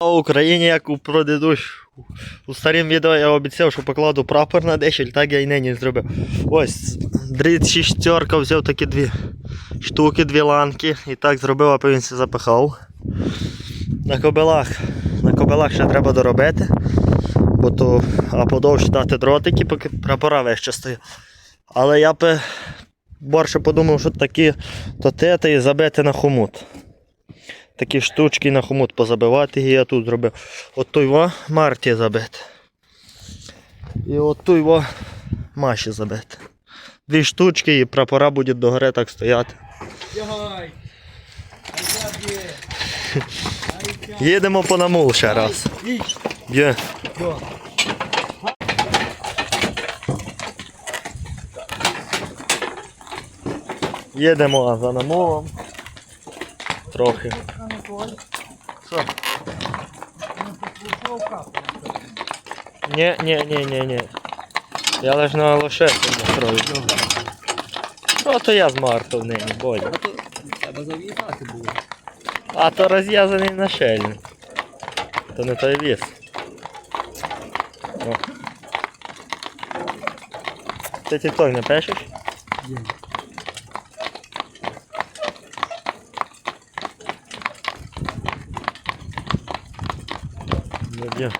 В Україні, як у предыдущ... у старім відео я обіцяв, що покладу прапор на дешель, так я й нині зробив. Ось, дріт шістерка взяв такі дві штуки, дві ланки і так зробив, аби він все запихав. На кобилах. На кобилах ще треба доробити, бо то а подовше дати дротики, поки прапора вище стоять. Але я би більше подумав, що такі то те і забити на хомут такі штучки на хомут позабивати, і я тут зробив. От той во Марті забити. І от той во Маші забити. Дві штучки і прапора будуть догори так стояти. Їдемо по намул ще раз. Є. Їдемо за намулом. Трохи. Що? Ні, ні, ні, ні, ні. Я лиш на лошадку настрою. Що то я змартав нині, Бодя. Треба зав'язати було. А то розв'язаний на шельник. То не той віс. О. Ти тікток не пишеш? Є. Ну, є.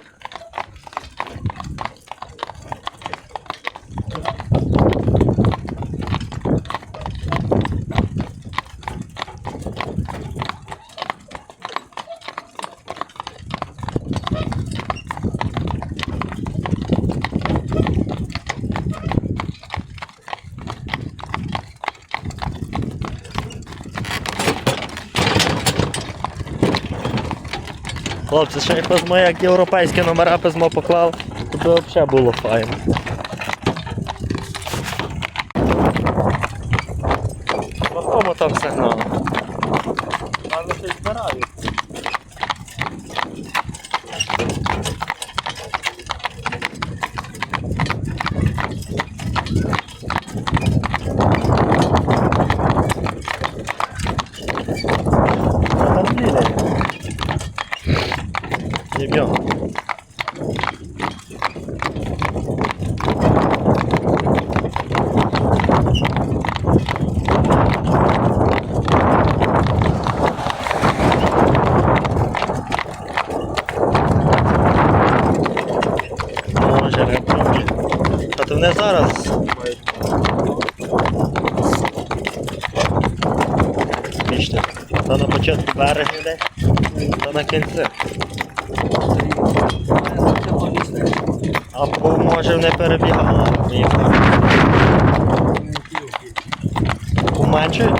Хлопці, ще якось ми як європейські номера письмо поклав, то би взагалі було файно. По кому там сигнал? Але щось збирають. Там біля. Ебем. Може, рептилії. А то не зараз мають. Смішно. То на початку берега йде, то на кінці. Або може не перебігала. Ні. Поменше?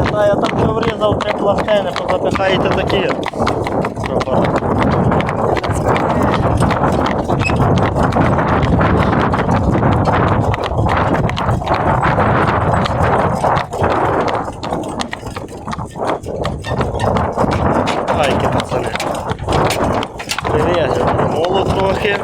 Я знаю, я там що врізав три пластини, позапихаєте такі. Прапори. Хайки, пацани. Привіт, моло трохи.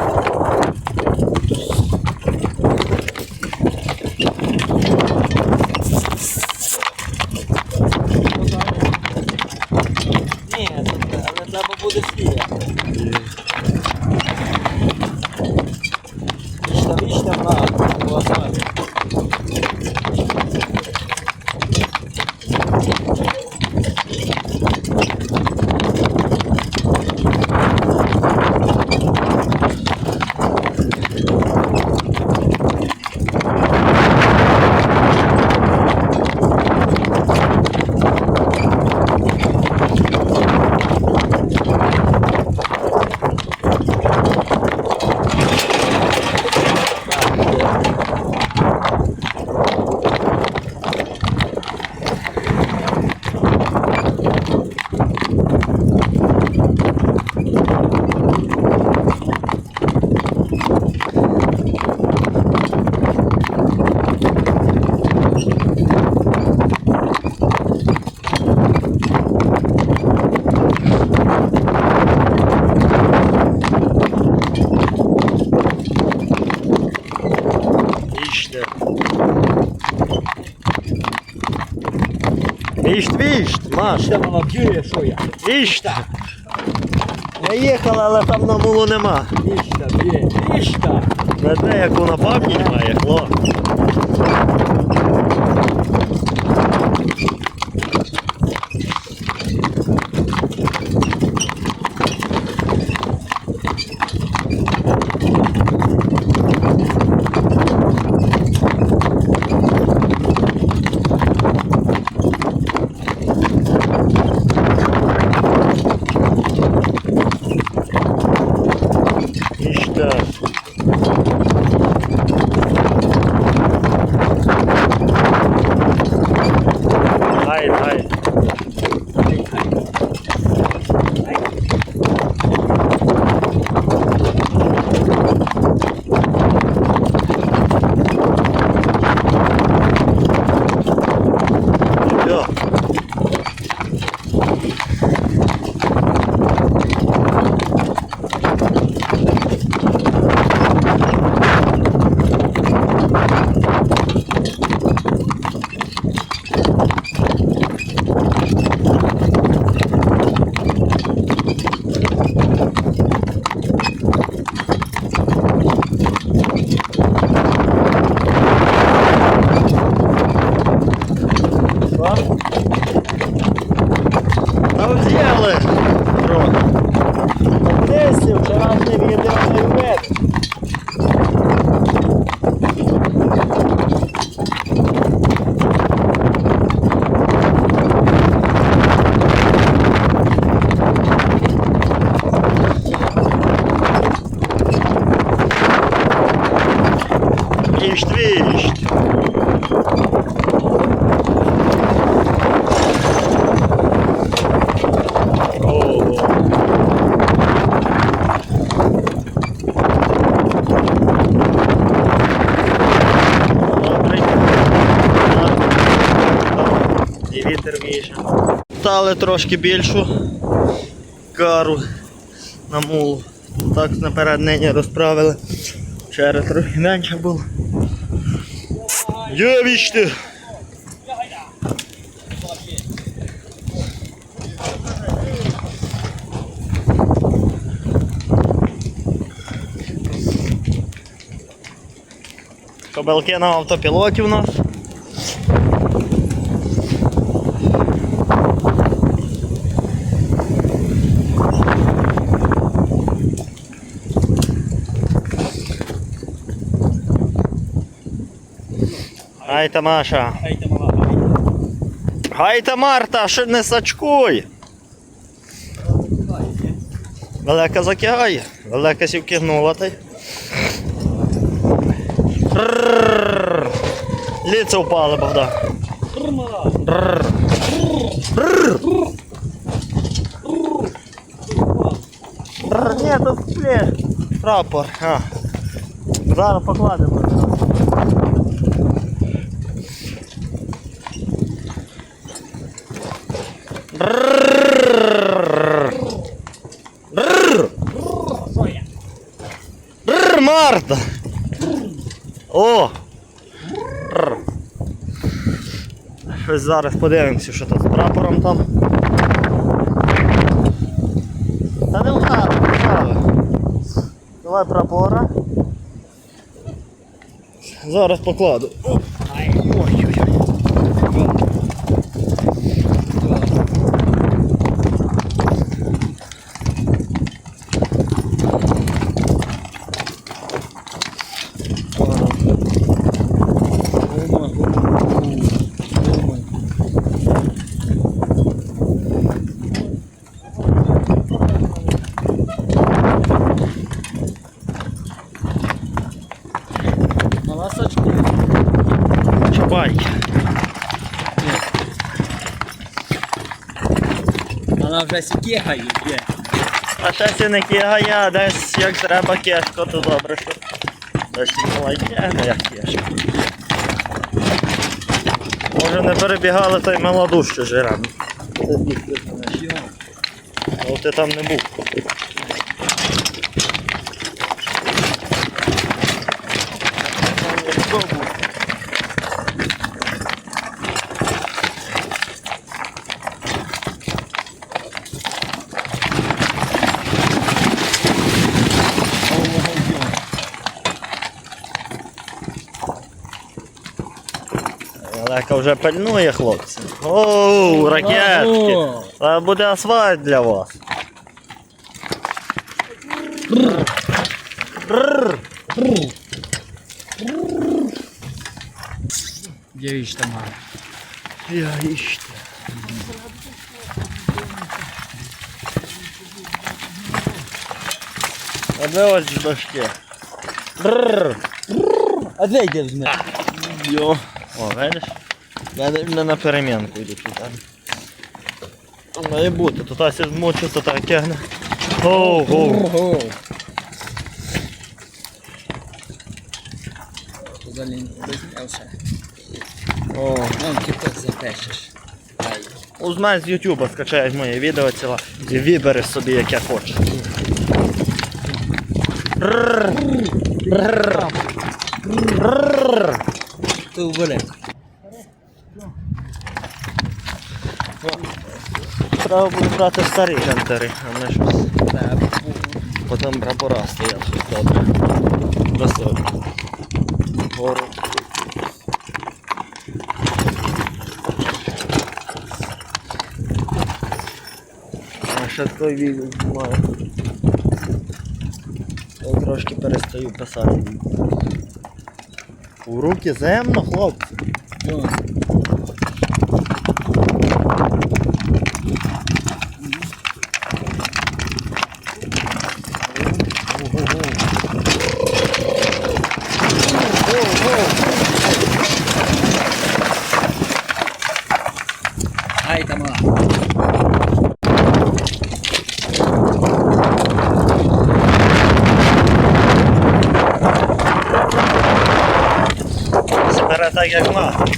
Ні, але треба буде сіяти. Віщ, віщ, Маш, мала б'є, що я? віщ. Я їхала, але там на мулу нема. Віщта, б'є, віщта. Не те, яку на пам'ять має, хлоп. Стали трошки більшу кару на мулу. Так наперед нині розправили. Вчора трохи менше було. Є вічти! Кобелки на автопілоті у нас. Гайта Маша. Хайте мала, хайте. Гайта Марта, ще не сачкуй. Велика закигає, велика сівкигнула та. Рррррр. Ліце впали, Богдан. Ні, тут сплеш. Прапор. Зараз покладемо. Рррр. Рррр. Що я? Рррр, Марта! О! Щось зараз подивимося, що тут з прапором там. Та не вгадав. Давай прапора. Зараз покладу. Вона вже сікігає. А ще сі не кігає, а десь як треба кешко, то добре, що десь Ніколай тягне як кешко. Може не перебігали той молоду ще жирами. Але ти там не був. Лека вже пильнує, хлопці. Оу, ракетки. О, Це буде асфальт для вас. Дивись там. Я іще. А де ось ж дошки? Бррр. А де йде з мене? Йо. О, видиш? Я не- не на перемінку йду тут. а. Має бути, то та сі змучу, то так тягне. Ого. Ого. Залін визнявся. О. Тільки запешеш. Ай. Узнай з Ютуба, скачаєш моє відео ціла і вибери собі яке хочеш. Ти убери. Треба буде брати старі гентери, а не щось. Так. Потім прапора стоять щось добре. Високі. Гору. А ще той відео знімаю. Я трошки перестаю писати. У руки земно, хлопці. Вон. Ай, там мала. Збере так як мати,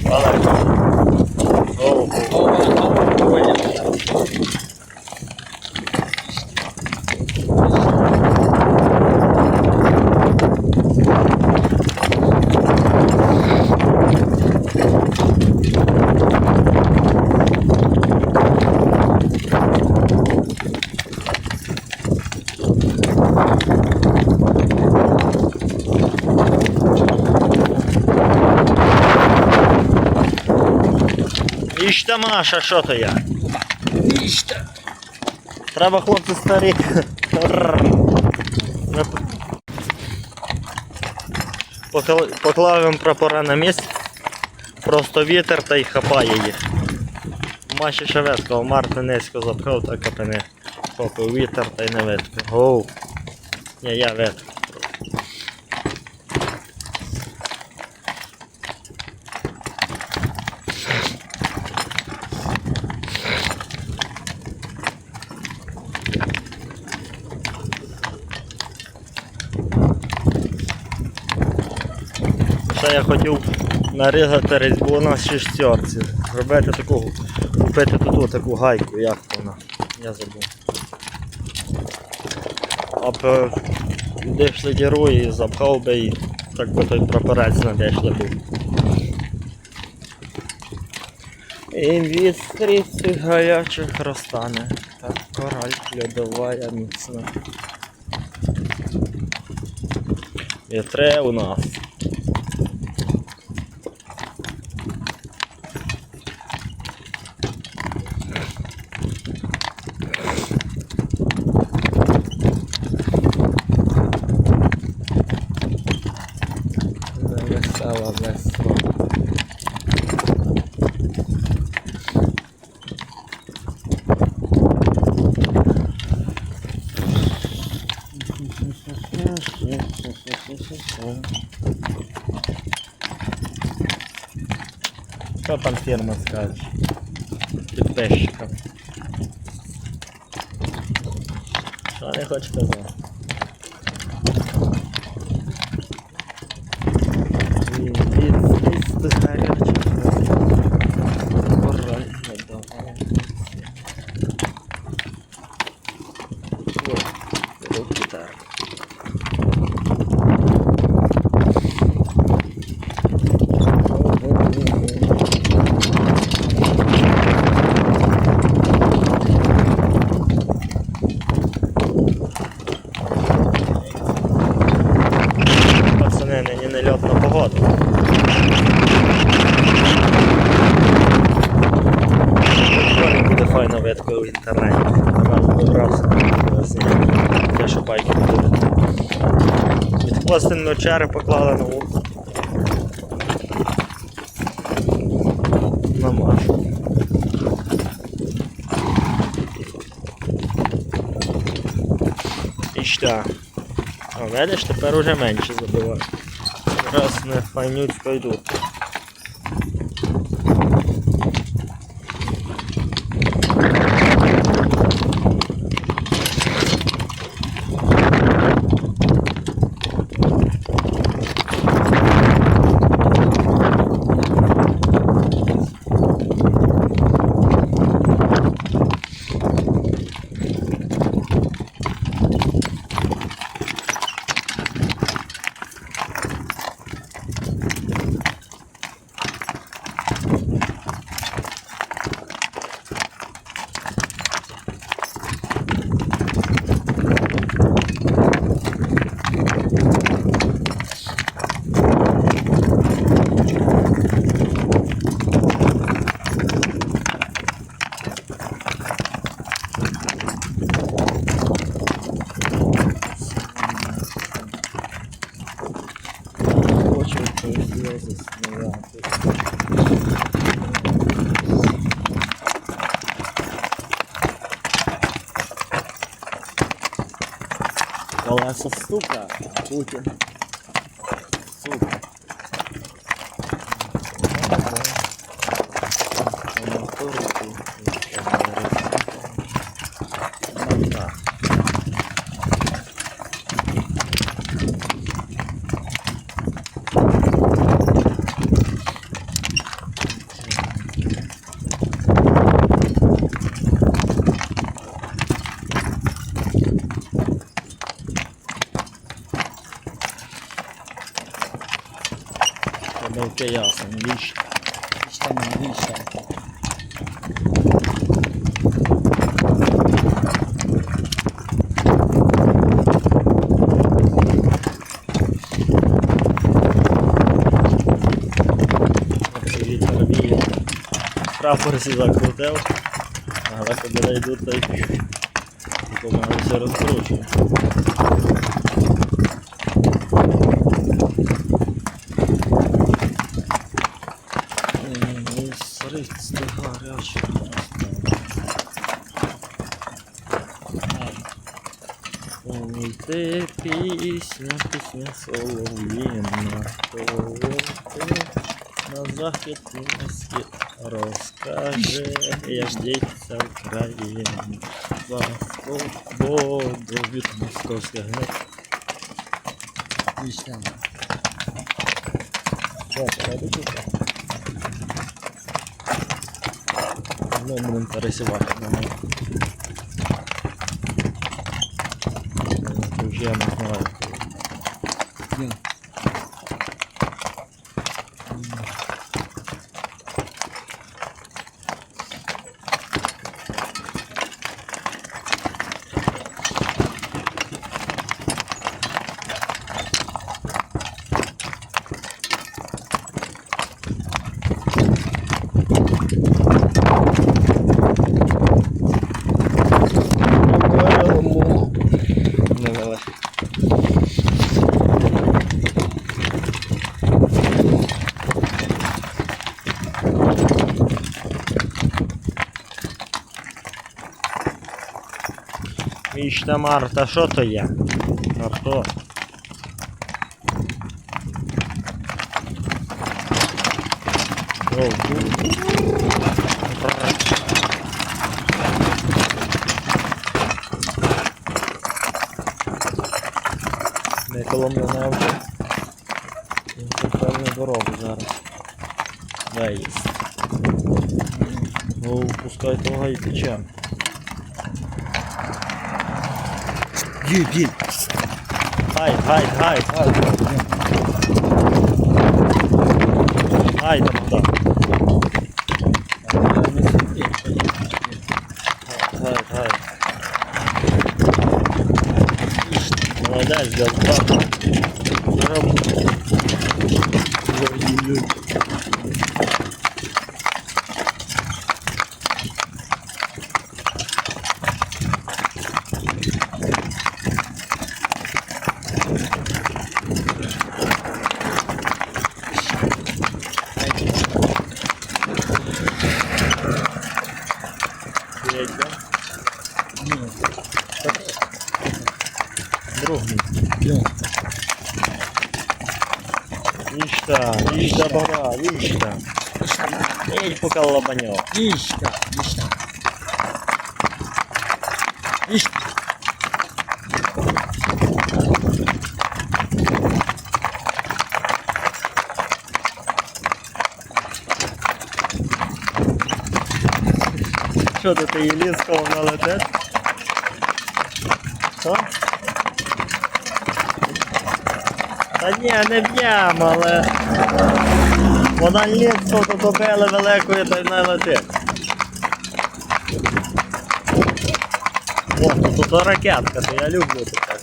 Іжте Маша, що то я? Іще. Треба хлопці старі. Ми п- покла- Поклавимо прапора на місце. Просто вітер та й хапає їх. Маші шеветко, Марти низько запхав та капини. Попив вітер та й не ветко. Гоу. Ні, я ветко. Я хотів нарізати різьбу на шістерці. Зробити таку, купити тут таку гайку, як вона. Я забув. А б дійшли діру і запхав би і так би той прапорець на дійшли був. І від стрічці гарячих розтане, так кораль льодовая міцна. Вітре у нас. Там фірма скаже? Підписчикам. Що не хоче казати? Від гарячих кораль надавав. Руки так. Пацани, нині не льотна погода. Пластинну чари поклали нову. Намашу. І що? А видиш, тепер уже менше забиває. Раз не файнють йдуть. Колеса сука, Путін. Сука. Так. Помилки ясно, більше. Ще не більше. Оце вітер віє. Прапор всі закрутив. Але коли йдуть, то й помагаю все розкручує. Пісня, пісня солов'їна, коли на захід схід розкаже, як діється Україна за свободу від московських. Більше. Що, треба тут? Ну, будемо пересівати на мене. Вже я не знаю. Є. Не вели. Мічта Марта, що то є? А то. О, Не коло мене авто. Певну дорогу зараз. Виїзд. Ну, пускай того і тече. Є, є. Гайд, гайд, гайд. Гайд, там, Гайд, гайд. Молодець, газда. Вічка, Їдь поки лобаньо. Вишка, вишка. Вишка. Що ти ти її ліском налетиш? Що? Та ні, не б'ємо, але вона ліцо до добили великої та й не летить. О, тут, тут ракетка, то я люблю таке.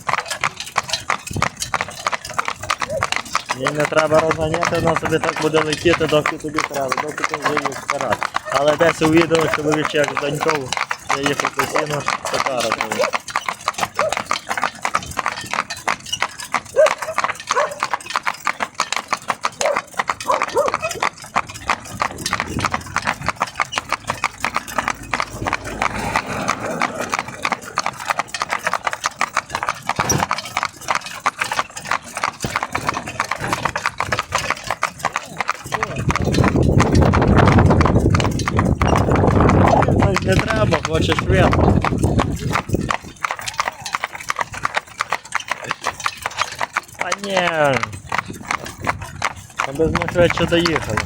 Їй не треба розганяти, вона собі так буде летіти, доки тобі треба, доки ти вже її старати. Але десь у відео чоловічек з донькою, я їхав постійно татара був. Ой, Не хочеш швидко. А не. Без ми швидше доїхали.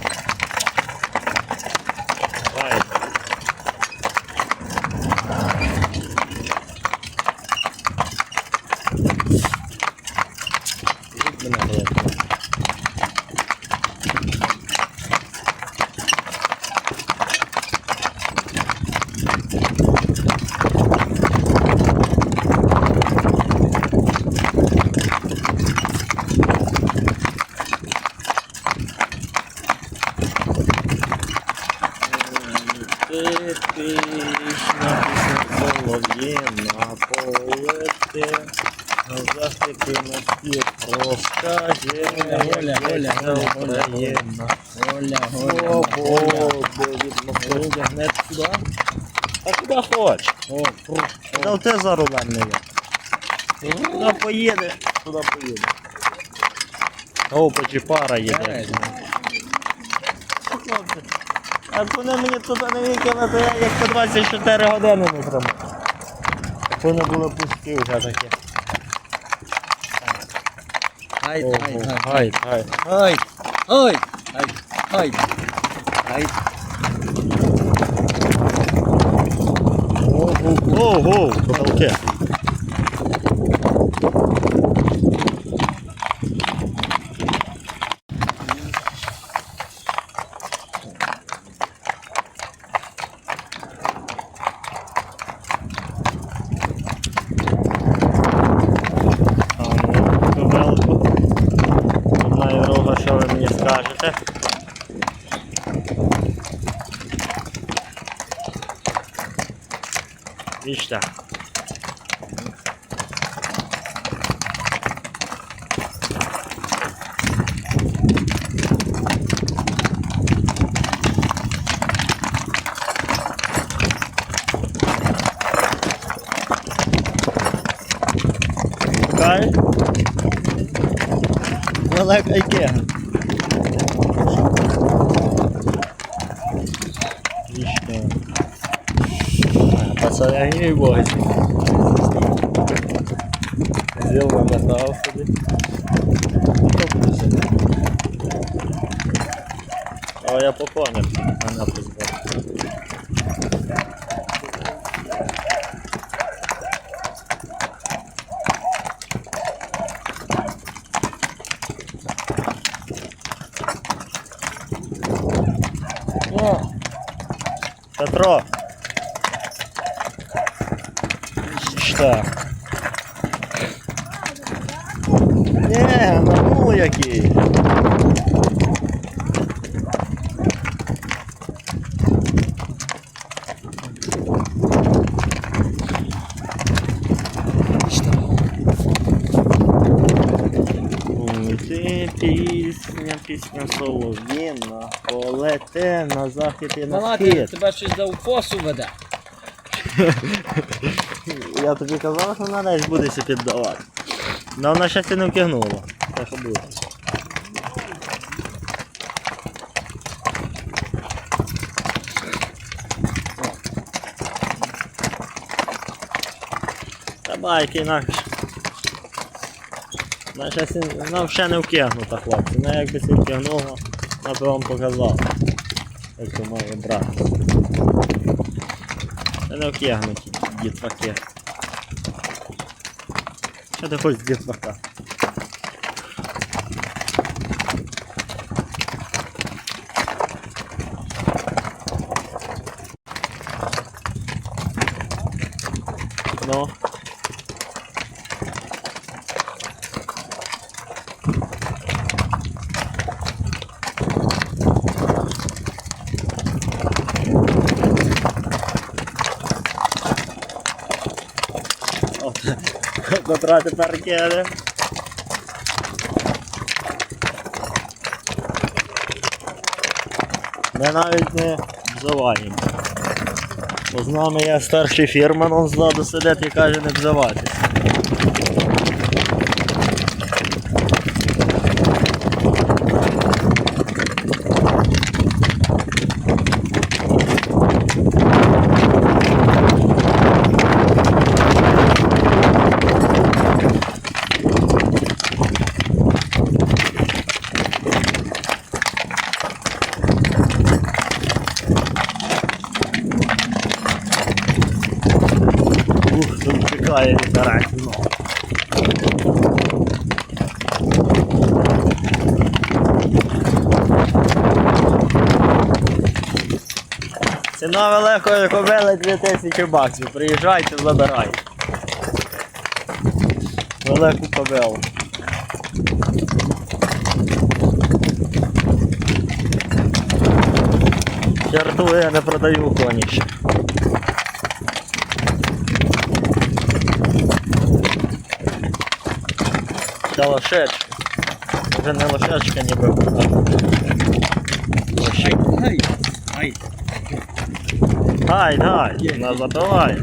Давай. Їдь мене, блядь. Ти пісня, пісня солов'їна, полети, захити на схід, розкажи, Оля, Оля, як Оля, Оля. Оля, Оля, Оля. Свободу від Москви, не туди, а куди хочеш. О, Та ти за рулем не є. Туди поїдеш, туди поїдеш. О, почіпара їде. Хлопці, А вони мені туди не викинули, то я як по 24 години не тримав. Так вони були пусті вже такі. Гайд, Ого, гайд, гайд. гайд, гайд. Гайд, гайд, гайд. Гайд. Ого, Велика яке? Вічта. Пацани не бойся. Взял намотал собі. Хто буде сидіти? А я по Полетина, полетина, захід і на Малати, схід. тебе щось за укосу веде. Я тобі казав, що вона десь буде сі піддавати. Але вона щастя не втягнула. Так що буде. Та байки інакше. нам ще не втягнута, хлопці. Вона якби це втягнула я би вам показав. Як то має брати. Це не вкигнуті дітваки. Що ти хочеш дітвака? Ну. От, Петра тепер кине. Ми навіть не взиваємо. Бо з нами є старший фірман, он ззаду сидить і каже не взиватись. Тут чекає літеративно. Ціна великої кобили 2000 баксів. Приїжджайте, забирайте. Велику кобилу. Черту я не продаю коні ще. Та лошечка. Вже не лошечка ніби. а Лошик. ай. Гайд. Ай, дай, вона забиває.